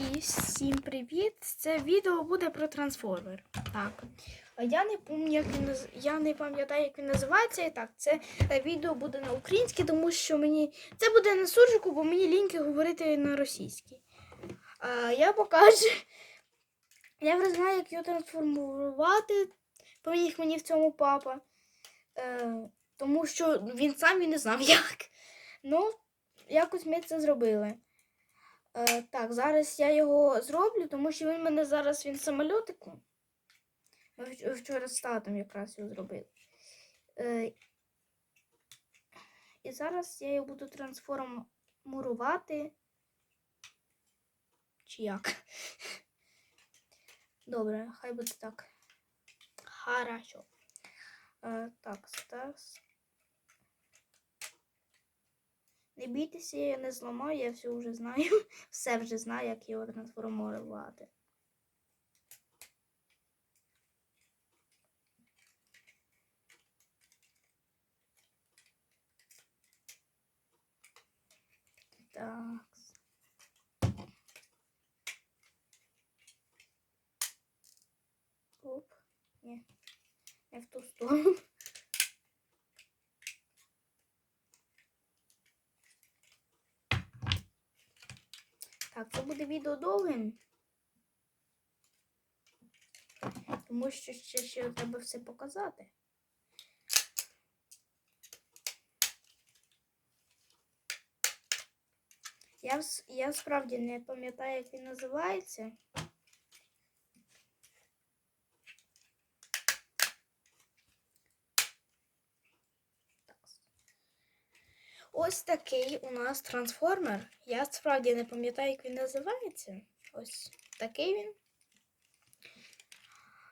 І всім привіт! Це відео буде про трансформер. Так. Я не пам'ятаю, як він я не пам'ятаю, як він називається. І так, це е, відео буде на українській, тому що мені. Це буде на суржику, бо мені ліньки говорити на російській. А я покажу. Я вже знаю, як його трансформувати. Поміг мені в цьому папа. Е, тому що він сам і не знав як. Ну, якось ми це зробили. Е, так, зараз я його зроблю, тому що він в мене зараз він в самольотику. Ми вчора з татом якраз його зробили. Е, і зараз я його буду трансформувати. Чи як? Добре, хай буде так. Хорошо. Е, так, Стас. Не бійтеся, я не зламаю, я все вже знаю. Все вже знаю, як його трансформувати. Так. Оп. Ні. Не в ту сторону. Так, це буде відео довгим. Тому що ще, ще треба все показати. Я, я справді не пам'ятаю, як він називається. Ось такий у нас трансформер. Я справді не пам'ятаю, як він називається. Ось такий він.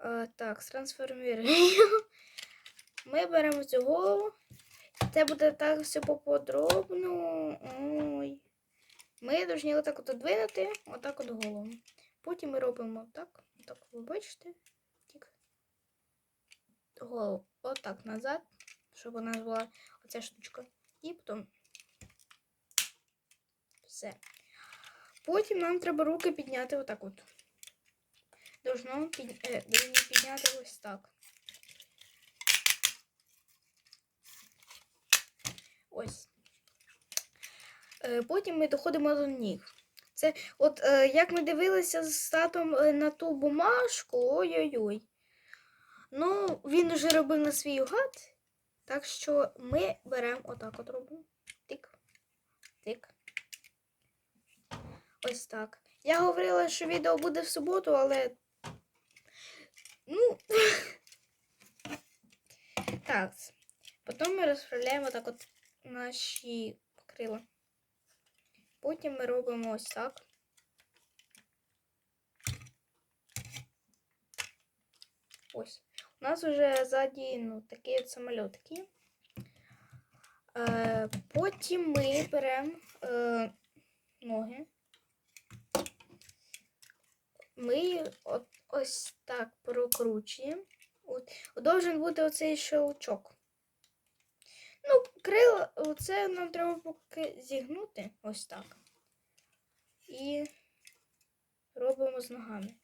Е, так, трансформуємо. Ми беремо цю голову. Це буде так все поподробно. Ой. Ми повинні отак от двинути, отак от голову. Потім ми робимо так, отак, ви бачите? Тік. Голову отак назад, щоб у нас була оця штучка. І потім все. Потім нам треба руки підняти отак от. Должно під... е, підняти ось так. Ось. Е, Потім ми доходимо до ніг. Це от е, як ми дивилися з татом е, на ту бумажку, ой-ой-ой. Ну, він вже робив на свій гад. Так що ми беремо отак от робимо. Тик. Тик. Ось так. Я говорила, що відео буде в суботу, але. Ну. так. Потім ми розправляємо так от наші крила. Потім ми робимо ось так. Ось. У нас вже ззаді ну, такі от самольотики. Е, потім ми беремо е, ноги. Ми от, ось так прокручуємо. От, должен бути оцей щелчок. Ну, крила, оце нам треба поки зігнути ось так. І робимо з ногами.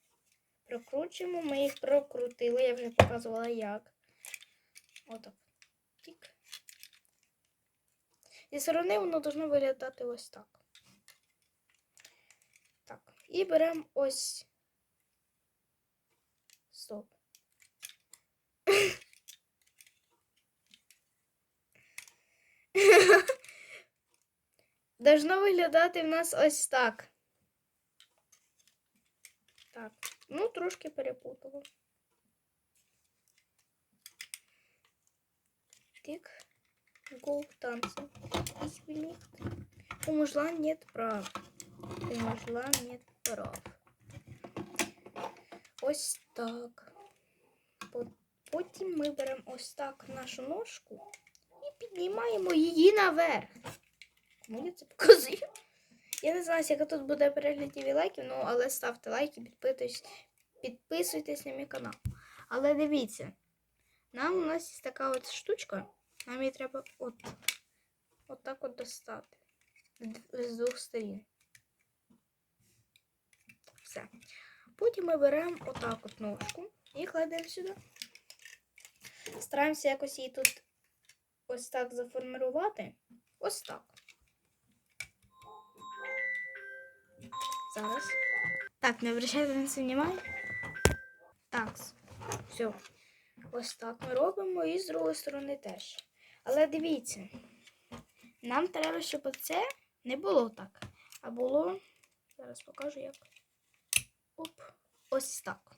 Прокручуємо, ми їх прокрутили, я вже показувала як. Отак. Тік. Зі сторони воно должно виглядати ось так. Так. І беремо ось. Стоп. Должно виглядати в нас ось так. Так, ну трошки перепутала. Тик. Гол танцем. Ich will. У мужла нет прав. У мужла нет прав. Ось так. Потім ми беремо ось так нашу ножку і піднімаємо її наверх. Кому я це показую? Я не знаю, яка тут буде переглядів і лайків, ну але ставте лайки, підписуйтесь, підписуйтесь на мій канал. Але дивіться, нам у нас є така от штучка, нам її треба от, от так от достати з- двох сторін. Все. Потім ми беремо отак от ножку і кладемо сюди. Стараємося якось її тут ось так заформувати. Ось так. Зараз. Так, не обращайте на це внимання. Так, все. Ось так ми робимо і з другої сторони теж. Але дивіться, нам треба, щоб це не було так. А було. Зараз покажу як. Оп, ось так.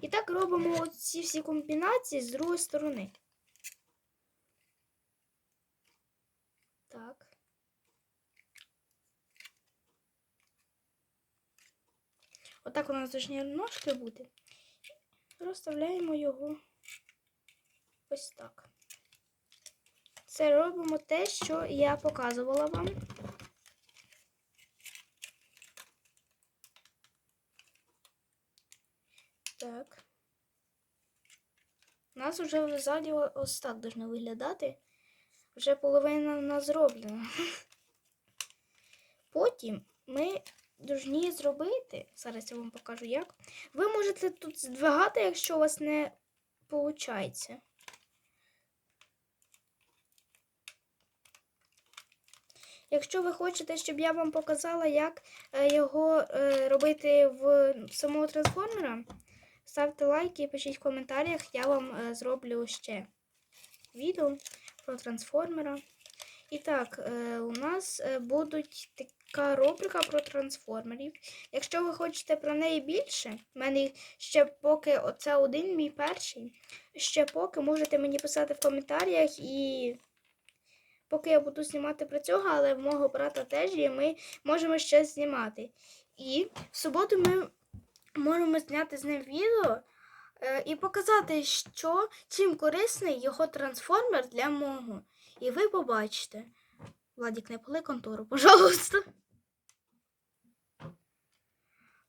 І так робимо ці всі комбінації з другої сторони. Так. Отак у нас точні ножки буде. Розставляємо його ось так. Це робимо те, що я показувала вам. Так. У нас вже ззаді ось так должно виглядати. Вже половина в нас зроблена. Потім ми повинні зробити, зараз я вам покажу як. Ви можете тут здвигати, якщо у вас не виходить. Якщо ви хочете, щоб я вам показала, як е, його е, робити в самого трансформера, ставте лайки і пишіть в коментарях, я вам е, зроблю ще відео про трансформера. І так, у нас будуть така рубрика про трансформерів. Якщо ви хочете про неї більше, в мене ще поки оце один мій перший. Ще поки можете мені писати в коментарях і. Поки я буду знімати про цього, але в мого брата теж є, ми можемо ще знімати. І в суботу ми можемо зняти з ним відео е, і показати, що чим корисний його трансформер для мого. І ви побачите. Владік, не пали контору, пожалуйста.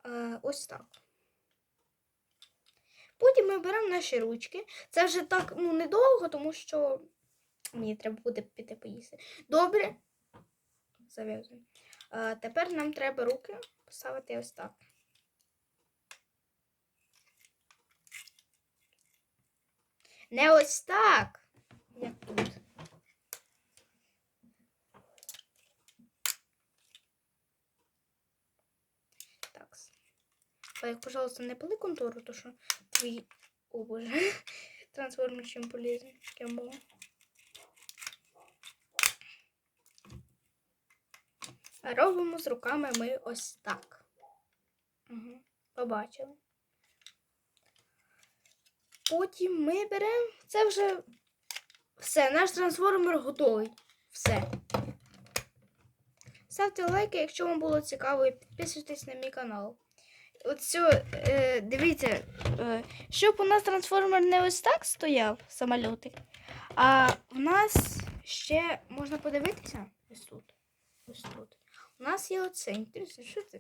Е, ось так. Потім ми беремо наші ручки. Це вже так ну, недовго, тому що мені треба буде піти поїсти. Добре. Зав'язуємо. Е, тепер нам треба руки поставити ось так. Не ось так, як тут. Так. Так, пожалуйста, не пали контору, то що твої. О боже. Трансформер чим полезний. Кем було. А робимо з руками ми ось так. Угу. Побачили. Потім ми беремо. Це вже все, наш трансформер готовий. Все. Ставте лайки, якщо вам було цікаво, і підписуйтесь на мій канал. Оцю, е, дивіться, е, щоб у нас трансформер не ось так стояв, самольотик, а в нас ще можна подивитися ось тут. Ось тут. У нас є оце. Інтересно, що це?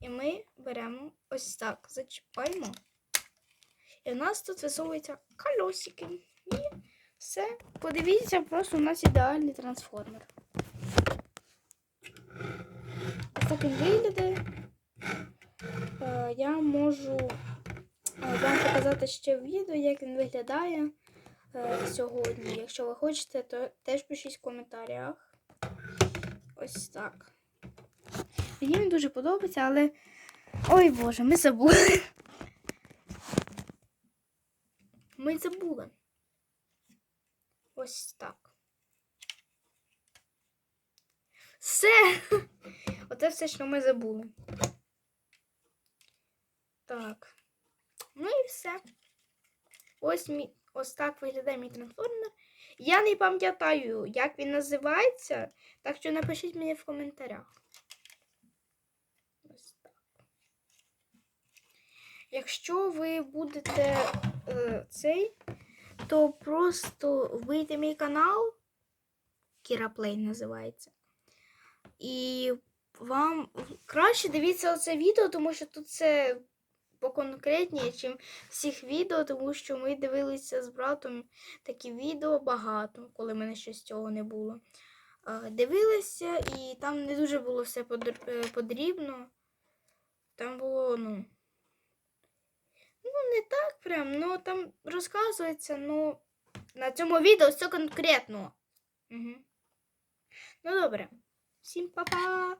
І ми беремо ось так, зачіпаємо. І в нас тут висовуються колесики. І все. Подивіться, просто у нас ідеальний трансформер. Ось так він виглядає. Е, Я можу е, вам показати ще відео, як він виглядає е, сьогодні. Якщо ви хочете, то теж пишіть в коментарях. Ось так. Мені він дуже подобається, але. Ой Боже, ми забули. Ми забули. Ось так. Все! Оце все, що ми забули. Так. Ну і все. Ось мій, ось так виглядає мій трансформер. Я не пам'ятаю, як він називається, так що напишіть мені в коментарях. Ось так. Якщо ви будете е, цей, то просто вийде мій канал. Кіраплей називається. І вам краще дивіться оце відео, тому що тут це поконкретніше, ніж всіх відео, тому що ми дивилися з братом такі відео багато, коли мене щось цього не було. Дивилися, і там не дуже було все е, подрібно. Там було, ну. Ну, не так прям, ну там розказується, ну, на цьому відео все конкретно. Угу. Ну, добре. Всім па-па!